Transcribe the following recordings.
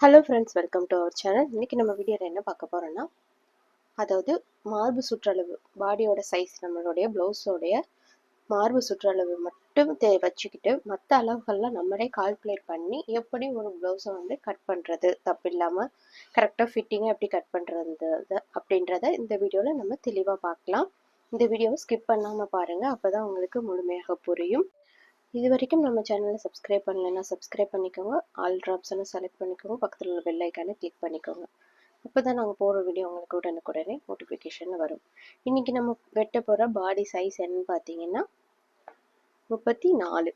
Hello friends welcome to our channel இன்றைக்கி நம்ம வீடியோவில் என்ன பார்க்க போகிறோன்னா அதாவது மார்பு சுற்றளவு பாடியோட சைஸ் நம்மளுடைய ப்ளவுஸோடைய மார்பு சுற்றளவு மட்டும் தே வச்சுக்கிட்டு மற்ற அளவுகள்லாம் நம்மளே கால்குலேட் பண்ணி எப்படி ஒரு ப்ளவுஸை வந்து கட் பண்ணுறது தப்பு இல்லாமல் கரெக்டாக ஃபிட்டிங்காக எப்படி கட் பண்ணுறது அப்படின்றத இந்த வீடியோவில் நம்ம தெளிவாக பார்க்கலாம். இந்த வீடியோவை ஸ்கிப் பண்ணாமல் பாருங்கள் அப்போ தான் உங்களுக்கு முழுமையாக புரியும். இது வரைக்கும் நம்ம சேனலை சப்ஸ்கிரைப் பண்ணலைன்னா சப்ஸ்கிரைப் பண்ணிக்கோங்க. ஆல் ட்ராப்ஸ்னு செலக்ட் பண்ணிக்கோங்க. பக்கத்தில் உள்ள பெல் கிளிக் பண்ணிக்கோங்க. அப்போ தான் நாங்கள் போகிற வீடியோ உங்களுக்கு உடனுக்குடனே நோட்டிஃபிகேஷன் வரும். இன்றைக்கி நம்ம வெட்ட போகிற பாடி சைஸ் என்னன்னு பார்த்தீங்கன்னா முப்பத்தி நாலு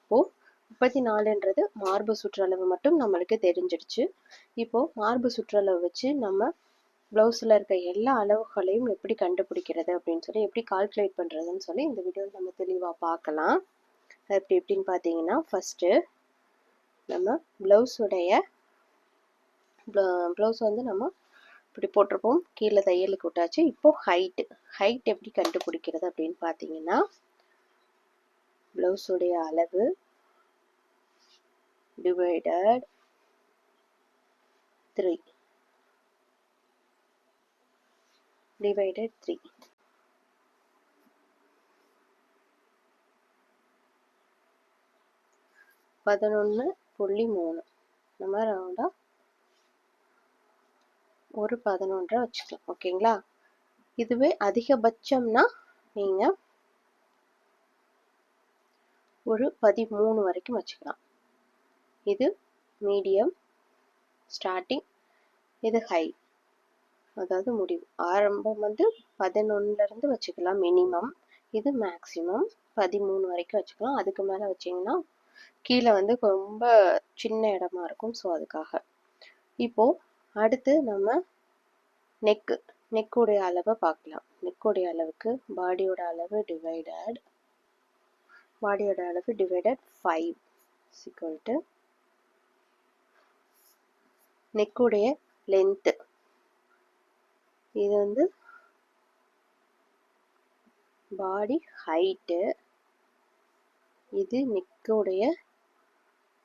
இப்போது முப்பத்தி நாலுன்றது மார்பு சுற்றளவு மட்டும் நம்மளுக்கு தெரிஞ்சிடுச்சு. இப்போது மார்பு சுற்றளவு வச்சு நம்ம ப்ளவுஸில் இருக்க எல்லா அளவுகளையும் எப்படி கண்டுபிடிக்கிறது அப்படின்னு சொல்லி எப்படி கால்குலேட் பண்ணுறதுன்னு சொல்லி இந்த வீடியோவில் நம்ம தெளிவாக பார்க்கலாம். எப்படி எப்படின்னு பார்த்தீங்கன்னா ஃபஸ்ட்டு நம்ம ப்ளவுஸுடைய ப்ளவுஸ் வந்து நம்ம இப்படி போட்டிருப்போம். கீழே தையலுக்கு விட்டாச்சு இப்போது ஹைட்டு ஹைட் எப்படி கண்டுபிடிக்கிறது அப்படின்னு பார்த்தீங்கன்னா ப்ளவுஸுடைய அளவு டிவைடட் த்ரீ டிவைடட் த்ரீ பதினொன்று புள்ளி மூணு. நம்ம ரவுண்டாக ஒரு பதினொன்றரை வச்சுக்கலாம். ஓகேங்களா? இதுவே அதிகபட்சம்னா நீங்கள் ஒரு பதிமூணு வரைக்கும் வச்சுக்கலாம். இது மீடியம் ஸ்டார்டிங் இது ஹை அதாவது முடிவு. ஆரம்பம் வந்து பதினொன்னுலேருந்து வச்சுக்கலாம் மினிமம் இது மேக்ஸிமம் பதிமூணு வரைக்கும் வச்சுக்கலாம். அதுக்கு மேலே வச்சிங்கன்னா கீழே வந்து ரொம்ப சின்ன இடமா இருக்கும். ஸோ அதுக்காக. இப்போ அடுத்து நம்ம நெக்கு நெக்குடைய அளவை பார்க்கலாம். நெக்குடைய அளவுக்கு பாடியோட அளவு டிவைடட் பாடியோட அளவு டிவைடட் ஃபைவ் சிக்கல்ட்டு நெக்குடைய லென்த்து இது வந்து பாடி ஹைட்டு இது நெக்குடைய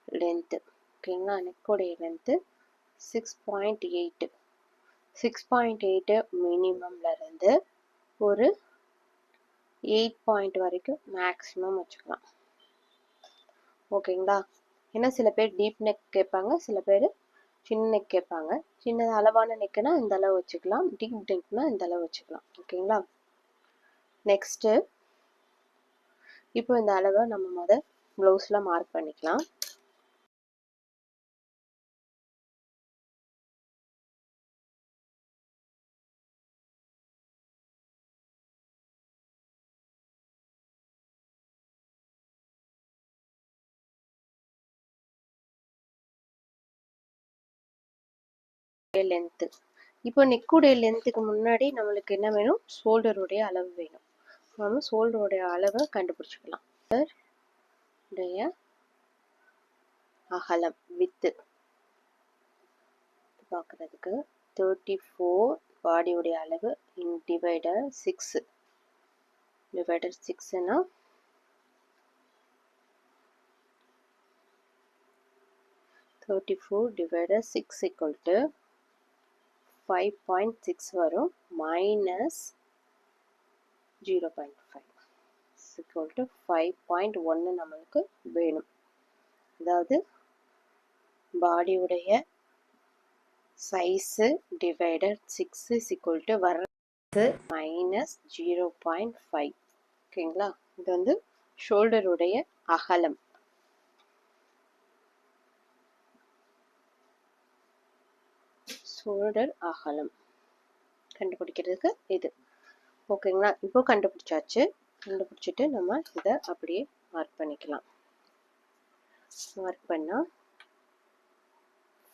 லென்த்து ஓகேங்களா? நெக்குடைய length six point eight six point eight மினிமம்லேருந்து ஒரு எயிட் பாயிண்ட் வரைக்கும் மேக்ஸிமம் வச்சுக்கலாம். ஓகேங்களா? ஏன்னா சில பேர் டீப் நெக் கேட்பாங்க சில பேர் சின்ன நெக் கேட்பாங்க. சின்ன அளவான நெக்குனா இந்த அளவு வச்சுக்கலாம் டீப் நெக்னா இந்த அளவு வச்சுக்கலாம். ஓகேங்களா? நெக்ஸ்ட்டு இப்போ இந்த அளவை நம்ம முத ப்ளவுஸில் மார்க் பண்ணிக்கலாம். லென்த்து இப்போ நெக்குடைய லென்த்துக்கு முன்னாடி நம்மளுக்கு என்ன வேணும்? ஷோல்டருடைய அளவு வேணும். நம்ம ஷோல்டருடைய அளவை கண்டுபிடிச்சிக்கலாம். உடைய அகலம் வித்து பார்க்குறதுக்கு தேர்ட்டி ஃபோர் பாடியுடைய அளவு in divider six divider சிக்ஸ்னா thirty four divider six equal to five point six வரும் minus zero point five. Equal to five point ஒன்று நம்மளுக்கு வேணும். அதாவது பாடியுடைய size divider six is equal to வர்றது மைனஸ் ஜீரோ பாயிண்ட் ஃபைவ் ஓகேங்களா? இது வந்து ஷோல்டருடைய அகலம். ஷோல்டர் அகலம். கண்டுபிடிக்கிறதுக்கு இது. ஓகேங்களா? இப்போ கண்டுபிடிச்சாச்சு. கண்டுபிடிச்சிட்டு நம்ம இதை அப்படியே மார்க் பண்ணிக்கலாம். மார்க் பண்ணால்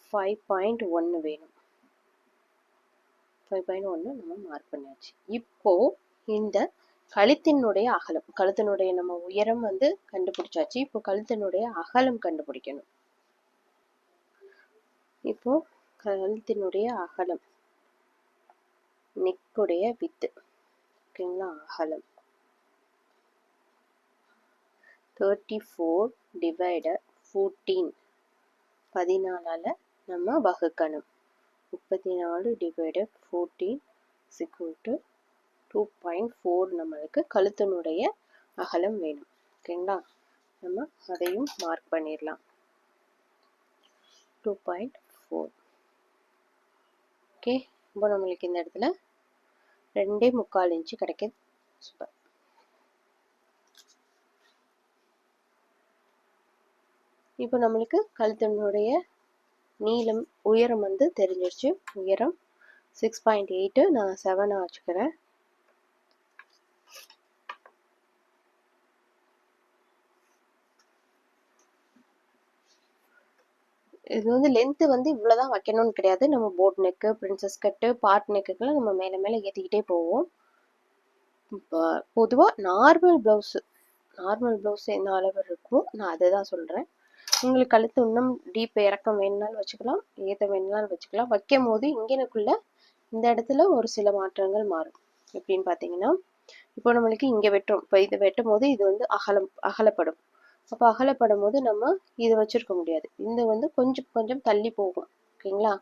ஃபைவ் பாயிண்ட் ஒன்று வேணும். ஃபைவ் பாயிண்ட் ஒன்று நம்ம மார்க் பண்ணியாச்சு. இப்போ இந்த கழுத்தினுடைய அகலம் கழுத்தினுடைய நம்ம உயரம் வந்து கண்டுபிடிச்சாச்சு. இப்போ கழுத்தினுடைய அகலம் கண்டுபிடிக்கணும். இப்போ கழுத்தினுடைய அகலம் நெக்குடைய வித்து ஓகேங்களா அகலம். தேர்ட்டி ஃபோர் டிவைடட் ஃபோர்டீன் பதினாலால் நம்ம வகுக்கணும். முப்பத்தி நாலு divided fourteen equal to two point four நம்மளுக்கு கழுத்தினுடைய அகலம் வேணும். ஓகேங்களா? நம்ம அதையும் மார்க் பண்ணிடலாம் டூ பாயிண்ட் ஃபோர் ஓகே? இப்போ நம்மளுக்கு இந்த இடத்துல ரெண்டே முக்கால் இன்ச்சு கிடைக்குது. சூப்பர். இப்போ நம்மளுக்கு கழுத்தினுடைய நீளம் உயரம் வந்து தெரிஞ்சிருச்சு. உயரம் சிக்ஸ் பாயிண்ட் எயிட்டு நான் செவனாக வச்சுக்கிறேன். இது வந்து லென்த்து வந்து இவ்வளோதான் வைக்கணும்னு கிடையாது. நம்ம boat neck princess cut part நெக்குக்கெல்லாம் நம்ம மேலே மேலே ஏற்றிக்கிட்டே போவோம். இப்போ பொதுவாக நார்மல் ப்ளவுஸு நார்மல் ப்ளவுஸ் என்ன அளவு இருக்கும்? நான் அதை தான் சொல்கிறேன் உங்களுக்கு கழுத்து இன்னும் டீப் இறக்கம் வேணுனாலும் வச்சுக்கலாம் ஏற்ற வேணுனாலும் வச்சுக்கலாம். வைக்கும் போது இங்கேனுக்குள்ள இந்த இடத்துல ஒரு சில மாற்றங்கள் மாறும். எப்படின்னு பார்த்தீங்கன்னா இப்போ நம்மளுக்கு இங்கே வெட்டுறோம் இப்போ இதை வெட்டும் போது இது வந்து அகலம் அகலப்படும். அப்போ அகலப்படும் போது நம்ம இதை வச்சுருக்க முடியாது. இந்த வந்து கொஞ்சம் கொஞ்சம் தள்ளி போகும். ஓகேங்களா?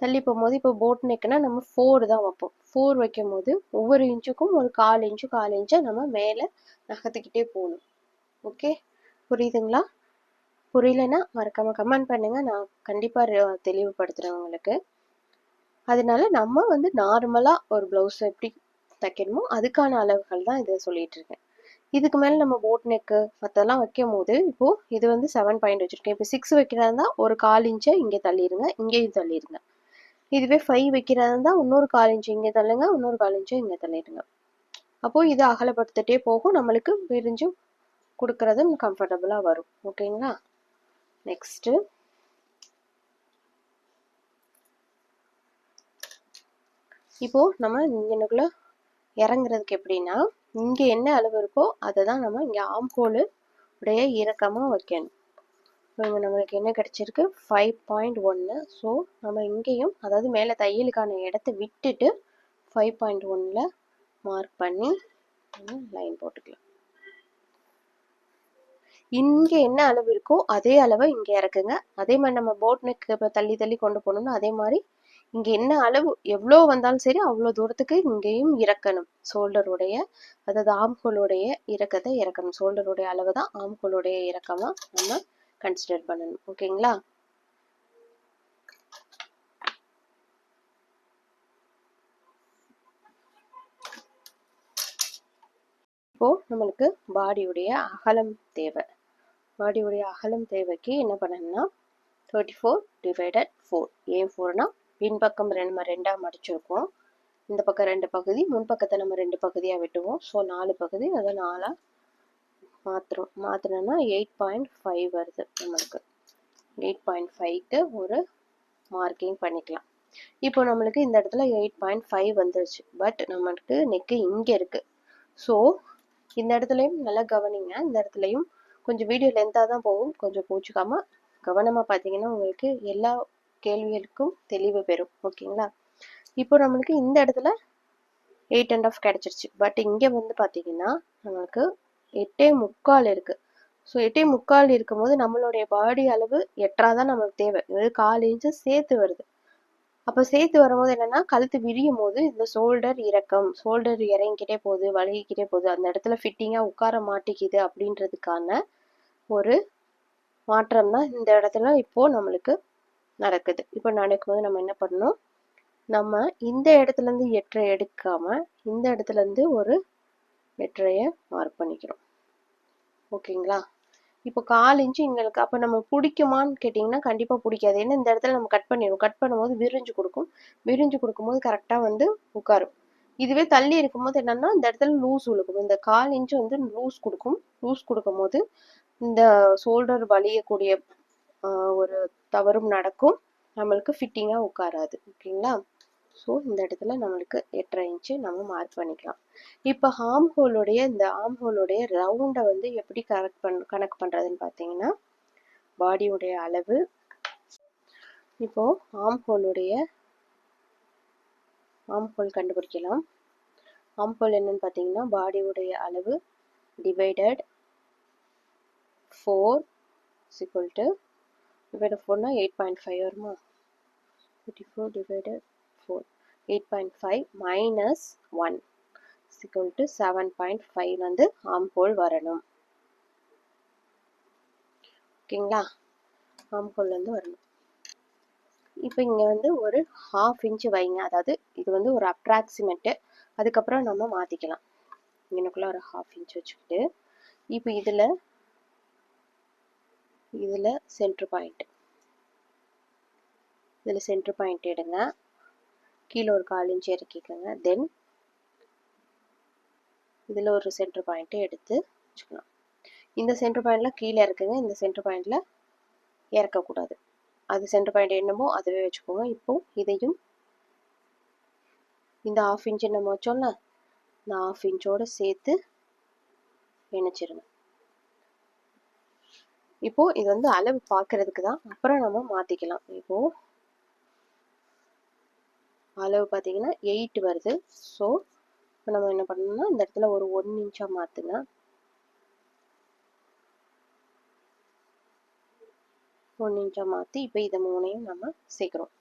தள்ளி போகும்போது இப்போ போட் நெக்குன்னா நம்ம ஃபோர் தான் வைப்போம். ஃபோர் வைக்கும் போது ஒவ்வொரு இன்ச்சுக்கும் ஒரு கால் இன்ச்சு கால் இன்ச்சை நம்ம மேலே நகர்த்திக்கிட்டே போகணும். ஓகே? புரியுதுங்களா? புரியலன்னா மறக்காமல் கமெண்ட் பண்ணுங்கள் நான் கண்டிப்பாக தெளிவுபடுத்துகிறேன் உங்களுக்கு. அதனால நம்ம வந்து நார்மலாக ஒரு ப்ளவுஸ் எப்படி தைக்கணுமோ அதுக்கான அளவுகள் தான் இதை சொல்லிகிட்டு இருக்கேன். இதுக்கு மேலே நம்ம போட் நெக்கு மற்றெல்லாம் வைக்கும் போது இப்போது இது வந்து செவன் பாயிண்ட் வச்சுருக்கேன். இப்போ சிக்ஸ் வைக்கிறதா இருந்தால் ஒரு கால் இன்ச்சை இங்கே தள்ளிடுங்க இங்கேயும் தள்ளிடுங்க இதுவே ஃபைவ் வைக்கிறதா இருந்தால் இன்னொரு கால் இன்ச்சு இங்கே தள்ளுங்க இன்னொரு கால் இன்ச்சு இங்கே தள்ளிடுங்க. அப்போது இது அகலப்படுத்திட்டே போகும் நம்மளுக்கு விரிஞ்சு கொடுக்கறதும் கம்ஃபர்டபுளாக வரும். ஓகேங்களா நெக்ஸ்ட்டு இப்போது நம்ம இங்கனுக்குள்ளே இறங்குறதுக்கு எப்படின்னா இங்கே என்ன அளவு இருக்கோ அதை தான் நம்ம இங்கே ஆம்கோலு உடைய இறக்கமாக வைக்கணும். இங்கே நம்மளுக்கு என்ன கிடச்சிருக்கு? ஃபைவ் பாயிண்ட் ஒன்று ஸோ நம்ம இங்கேயும் அதாவது மேலே தையலுக்கான இடத்த விட்டுட்டு ஃபைவ் பாயிண்ட் ஒன்னில் மார்க் பண்ணி லைன் போட்டுக்கலாம். இங்கே என்ன அளவு இருக்கோ அதே அளவை இங்கே இறக்குங்க. அதே மாதிரி நம்ம போட் நெக்கு இப்போ தள்ளி தள்ளி கொண்டு போகணும்னா அதே மாதிரி இங்கே என்ன அளவு எவ்வளோ வந்தாலும் சரி அவ்வளோ தூரத்துக்கு இங்கேயும் இறக்கணும். ஷோல்டருடைய அதாவது ஆம்கோளுடைய இறக்கத்தை இறக்கணும். ஷோல்டருடைய அளவு தான் ஆம்கோளுடைய இறக்கமாக நம்ம கன்சிடர் பண்ணணும். ஓகேங்களா? இப்போ நம்மளுக்கு பாடியுடைய அகலம் தேவை. பாடியுடைய அகலம் தேவைக்கு என்ன பண்ணணும்னா தேர்ட்டி ஃபோர் டிவைடட் ஃபோர் ஏன் ஃபோர்னா பின்பக்கம் நம்ம ரெண்டாக மடிச்சிருக்கோம் இந்த பக்கம் ரெண்டு பகுதி முன்பக்கத்தை நம்ம ரெண்டு பகுதியாக வெட்டுவோம். ஸோ நாலு பகுதி அதை நாலாக மாற்றுறோம் மாற்றினோன்னா எயிட் பாயிண்ட் ஃபைவ் வருது நம்மளுக்கு. எயிட் பாயிண்ட் ஃபைவ்க்கு ஒரு மார்க்கிங் பண்ணிக்கலாம். இப்போ நம்மளுக்கு இந்த இடத்துல எயிட் பாயிண்ட் ஃபைவ் வந்துருச்சு. பட் நம்மளுக்கு நெக்கு இங்கே இருக்குது ஸோ இந்த இடத்துலையும் நல்லா கவனிங்க. இந்த இடத்துலையும் கொஞ்சம் வீடியோ லென்த்தாக தான் போகும். கொஞ்சம் போச்சுக்காமல் கவனமாக பார்த்தீங்கன்னா உங்களுக்கு எல்லா கேள்விகளுக்கும் தெளிவு பெறும் ஓகேங்களா? இப்போ நம்மளுக்கு இந்த இடத்துல எயிட் அண்ட் ஆஃப் கிடச்சிருச்சு. பட் இங்கே வந்து பார்த்தீங்கன்னா நம்மளுக்கு எட்டே முக்கால் இருக்குது ஸோ எட்டே முக்கால் இருக்கும்போது நம்மளுடைய பாடி அளவு எட்டரா தான் நம்மளுக்கு தேவை. இது கால் இன்ச்சு சேர்த்து வருது. அப்போ சேர்த்து வரும்போது என்னன்னா கழுத்து விரியும் போது இந்த ஷோல்டர் இறக்கம் ஷோல்டர் இறங்கிக்கிட்டே போகுது வழுகிக்கிட்டே போகுது. அந்த இடத்துல ஃபிட்டிங்காக உட்கார மாட்டேங்குது அப்படின்றதுக்கான ஒரு மாற்றம் தான் இந்த இடத்துல இப்போ நம்மளுக்கு நடக்குது. இப்போ நடக்கும்போது நம்ம என்ன பண்ணணும்? நம்ம இந்த இடத்துல இருந்து எட்டரை எடுக்காம இந்த இடத்துல இருந்து ஒரு எட்டரையை மார்க் பண்ணிக்கிறோம். ஓகேங்களா? இப்போ கால் இன்ச்சு எங்களுக்கு அப்போ நம்ம பிடிக்குமான்னு கேட்டிங்கன்னா கண்டிப்பாக பிடிக்காது. ஏன்னா இந்த இடத்துல நம்ம கட் பண்ணிடுவோம். கட் பண்ணும்போது விரிஞ்சு கொடுக்கும். விரிஞ்சு கொடுக்கும்போது கரெக்டாக வந்து உட்காரும். இதுவே தள்ளி இருக்கும்போது என்னன்னா இந்த இடத்துல லூஸ் உழுக்கும் இந்த கால் இன்ச்சு வந்து லூஸ் கொடுக்கும். லூஸ் கொடுக்கும் போது இந்த ஷோல்டர் வலியக்கூடிய ஒரு தவறும் நடக்கும். நம்மளுக்கு ஃபிட்டிங்காக உட்காராது. ஓகேங்களா? ஸோ இந்த இடத்துல நம்மளுக்கு எட்டரை இன்ச்சு நம்ம மார்க் பண்ணிக்கலாம். இப்போ ஹார்ம் ஹோலுடைய இந்த ஆம் ஹோலுடைய ரவுண்டை வந்து எப்படி கரெக்ட் பண் கணக்கு பண்ணுறதுன்னு பார்த்தீங்கன்னா பாடியுடைய அளவு இப்போது ஆம் ஹோலுடைய ஆம் ஹோல் கண்டுபிடிக்கலாம். ஆம் ஹோல் என்னன்னு பார்த்தீங்கன்னா பாடியுடைய அளவு divided four equal to divide ஃபோர்னா eight point five வருமா thirty four divided four eight point five minus one equal to seven point five வந்து ஆம்போல் வரணும். ஓகேங்களா? ஆம்போல்லேருந்து வரணும். இப்போ இங்கே வந்து ஒரு ஹாஃப் இன்ச்சு வைங்க. அதாவது இது வந்து ஒரு அப்ராக்சிமேட்டு அதுக்கப்புறம் நம்ம மாற்றிக்கலாம் இங்கனுக்குள்ளே ஒரு ஹாஃப் இன்ச் வச்சுக்கிட்டு. இப்போ இதில் இதில் சென்ட்ரு பாயிண்ட் இதில் சென்ட்ரு பாயிண்ட் எடுங்க. கீழே ஒரு கால் இன்ச் இறக்கிக்கோங்க. தென் இதில் ஒரு சென்ட்ரு பாயிண்ட்டை எடுத்து வச்சுக்கலாம். இந்த சென்ட்ரு பாயிண்டில் கீழே இருக்குங்க. இந்த சென்ட்ரு பாயிண்டில் இறக்கக்கூடாது. அது சென்ட்ரு பாயிண்ட் என்னமோ அதுவே வச்சுக்கோங்க. இப்போ இதையும் இந்த ஆஃப் இன்ச்சு நம்ம வச்சோம்ல இந்த ஆஃப் இன்ச்சோடு சேர்த்து இணைச்சிருங்க. இப்போ இது வந்து அளவு பார்க்கறதுக்கு தான். அப்புறம் நம்ம மாத்திக்கலாம். இப்போ அளவு பார்த்தீங்கன்னா எயிட் வருது. ஸோ இப்போ நம்ம என்ன பண்ணணும்னா இந்த இடத்துல ஒரு ஒன் இன்ச்சா மாற்றுங்க ஒன் இன்ச்சா மாற்றி இப்போ இதை மூணையும் நம்ம சேர்க்குறோம்.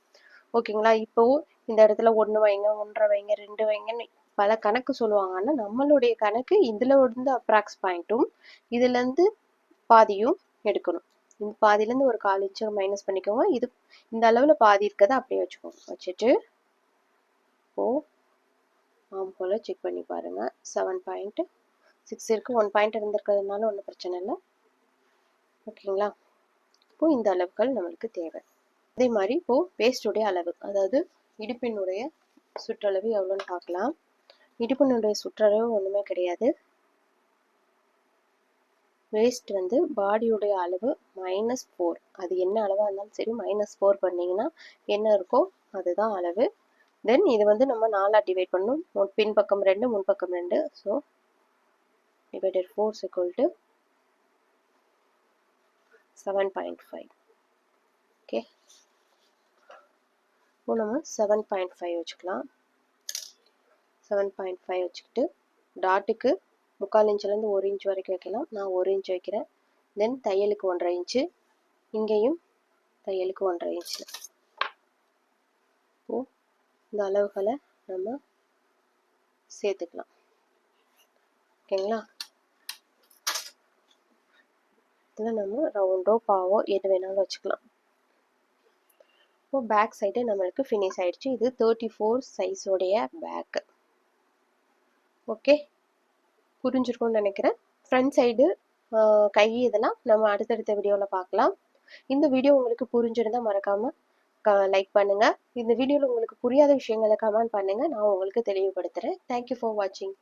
ஓகேங்களா இப்போ இந்த இடத்துல ஒன்று வைங்க ஒன்றரை வைங்க ரெண்டு வைங்கன்னு பல கணக்கு சொல்லுவாங்க. ஆனால் நம்மளுடைய கணக்கு இதில் இருந்து அப்ராக்ஸ் பாயிண்ட்டும் இதுலேருந்து பாதியும் எடுக்கணும். இந்த பாதியிலேருந்து ஒரு கால் இன்ச்சு மைனஸ் பண்ணிக்கோங்க. இது இந்த அளவில் பாதி இருக்கதை அப்படியே வச்சுக்கோங்க. வச்சுட்டு ஓ ஆம் போல் செக் பண்ணி பாருங்கள் செவன் பாயிண்ட்டு சிக்ஸ் இருக்குது ஒன் பாயிண்ட் இருந்திருக்கிறதுனால ஒன்றும் பிரச்சனை இல்லை. ஓகேங்களா? இப்போ இந்த அளவுகள் நம்மளுக்கு தேவை. அதே மாதிரி இப்போ வேஸ்டுடைய அளவு அதாவது இடுப்பினுடைய சுற்றளவு எவ்வளோன்னு பார்க்கலாம். இடுப்பினுடைய சுற்றளவு ஒன்றுமே கிடையாது. வேஸ்ட் வந்து பாடியுடைய அளவு மைனஸ் ஃபோர் அது என்ன அளவாக இருந்தாலும் சரி மைனஸ் ஃபோர் பண்ணிங்கன்னா என்ன இருக்கோ அதுதான் அளவு. தென் இது வந்து நம்ம நாலாக டிவைட் பண்ணணும். முன் பின்பக்கம் ரெண்டு முன்பக்கம் ரெண்டு. So divided four equal to seven point five okay இப்போ நம்ம செவன் பாயிண்ட் ஃபைவ் வச்சுக்கலாம். செவன் பாயிண்ட் ஃபைவ் வச்சுக்கிட்டு டாட்டுக்கு முக்கால் இன்ச்சிலேருந்து ஒரு இன்ச் வரைக்கும் வைக்கலாம். நான் ஒரு இன்ச் வைக்கிறேன். தென் தையலுக்கு ஒன்றரை இன்ச்சு இங்கேயும் தையலுக்கு ஒன்றரை இன்ச்சு இப்போ இந்த அளவுகளை நம்ம சேர்த்துக்கலாம். ஓகேங்களா? இதில் நம்ம ரவுண்டோ பாவோ எது வேணாலும் வச்சுக்கலாம். இப்போ பேக் சைடு நம்மளுக்கு ஃபினிஷ் ஆயிடுச்சு. இது தேர்ட்டி ஃபோர் சைஸோடைய பேக்கு. ஓகே? புரிஞ்சிருக்கும்னு நினைக்கிறேன். ஃப்ரண்ட் சைடு கை இதெல்லாம் நம்ம அடுத்தடுத்த வீடியோவில் பார்க்கலாம். இந்த வீடியோ உங்களுக்கு புரிஞ்சிருந்தால் மறக்காமல் லைக் பண்ணுங்கள் இந்த வீடியோவில் உங்களுக்கு புரியாத விஷயங்களை கமெண்ட் பண்ணுங்கள் நான் உங்களுக்கு தெளிவுபடுத்துகிறேன் தேங்க்யூ ஃபார் வாட்சிங்